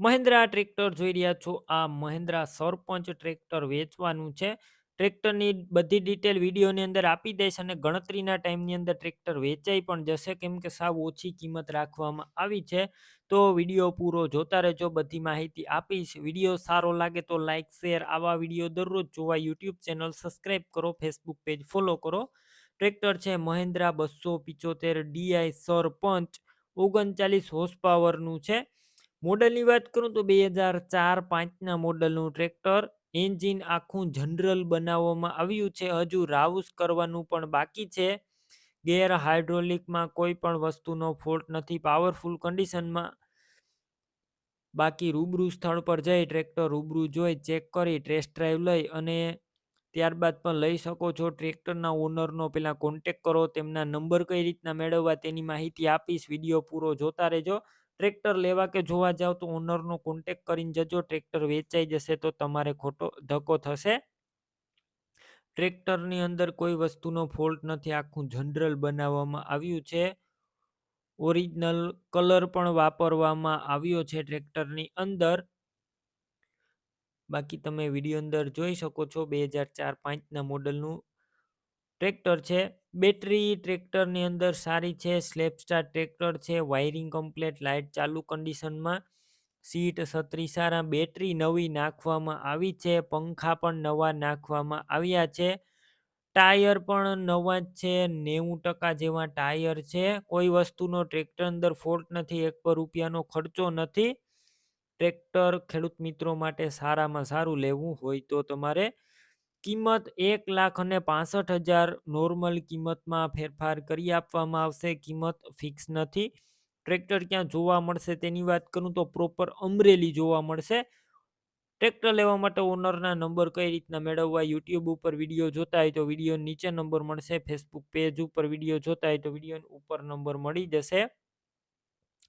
Mahindra tractor જોઈ રહ્યા છો. આ મહિન્દ્રા સરપંચ ટ્રેક્ટર વેચવાનું છે. ટ્રેક્ટરની બધી ડિટેલ વિડીયોની અંદર આપી દઈશ અને ગણતરીના ટાઈમની અંદર ટ્રેક્ટર વેચાઈ પણ જશે. કેમ કે સાવ ઓછી કિંમત રાખવામાં આવી છે. તો વીડિયો પૂરો જોતા રહેજો. બધી માહિતી આપીશ. વીડિયો સારો લાગે તો લાઇક શેર આવા વીડિયો દરરોજ જોવા યુટ્યુબ ચેનલ સબસ્ક્રાઈબ કરો. ફેસબુક પેજ ફોલો કરો. ટ્રેક્ટર છે મહિન્દ્રા બસો પિચોતેર ડીઆઈ સરપંચ. ઓગણચાલીસ હોર્સ પાવરનું છે. મોડલની વાત કરું તો બે હજાર ચાર પાંચના મોડલનું ટ્રેક્ટર એન્જિન આખું જનરલ બનાવવામાં આવ્યું છે. હજુ રાઉસ કરવાનું પણ બાકી છે. ગેર હાઇડ્રોલિકમાં કોઈ પણ વસ્તુનો ફોલ્ટ નથી. પાવરફુલ કન્ડિશનમાં બાકી રૂબરૂ સ્થળ પર જઈ ટ્રેક્ટર રૂબરૂ જોઈ, ચેક કરી, ટેસ્ટ ડ્રાઈવ લઈ અને ત્યારબાદ પણ લઈ શકો છો. ટ્રેક્ટરના ઓનરનો પહેલાં કોન્ટેક કરો, તેમના નંબર કઈ રીતના મેળવવા તેની માહિતી આપીશ. વીડિયો પૂરો જોતા રહેજો. ટ્રેક્ટર લેવા કે જોવા જાવ તો ઓનરનો કોન્ટેક કરીને જજો, ટ્રેક્ટર વેચાઈ જશે તો તમારે ખોટો ધક્કો થશે. ટ્રેક્ટરની અંદર કોઈ વસ્તુનો ફોલ્ટ નથી, આખું જનરલ બનાવવામાં આવ્યું છે. ઓરિજિનલ કલર પણ વાપરવામાં આવ્યો છે ટ્રેક્ટરની અંદર. બાકી તમે વીડિયો અંદર જોઈ શકો છો, બે હજાર ચાર પાંચના મોડલનું ટ્રેક્ટર છે. બેટરી ટ્રેક્ટરની અંદર સારી છે. સ્લેપસ્ટાર ટ્રેક્ટર છે. વાયરિંગ કમ્પ્લેટ, લાઇટ ચાલુ કન્ડિશનમાં. સીટ છત્રી સારા. બેટરી નવી નાખવામાં આવી છે. પંખા પણ નવા નાખવામાં આવ્યા છે. ટાયર પણ નવા જ છે. નેવું ટકા જેવા ટાયર છે. કોઈ વસ્તુનો ટ્રેક્ટર અંદર ફોલ્ટ નથી. એક પર રૂપિયાનો ખર્ચો નથી. ટ્રેક્ટર ખેડૂત મિત્રો માટે સારામાં સારું લેવું હોય તો તમારે કિંમત એક લાખ અને પાસઠ હજાર નોર્મલ કિંમતમાં ફેરફાર કરી આપવામાં આવશે. કિંમત ફિક્સ નથી. ટ્રેક્ટર ક્યાં જોવા મળશે તેની વાત કરું તો પ્રોપર અમરેલી જોવા મળશે. ટ્રેક્ટર લેવા માટે ઓનરના નંબર કઈ રીતના મેળવવા યુટ્યુબ ઉપર વીડિયો જોતા હોય તો વીડિયો નીચે નંબર મળશે. ફેસબુક પેજ ઉપર વીડિયો જોતા હોય તો વીડિયો ઉપર નંબર મળી જશે.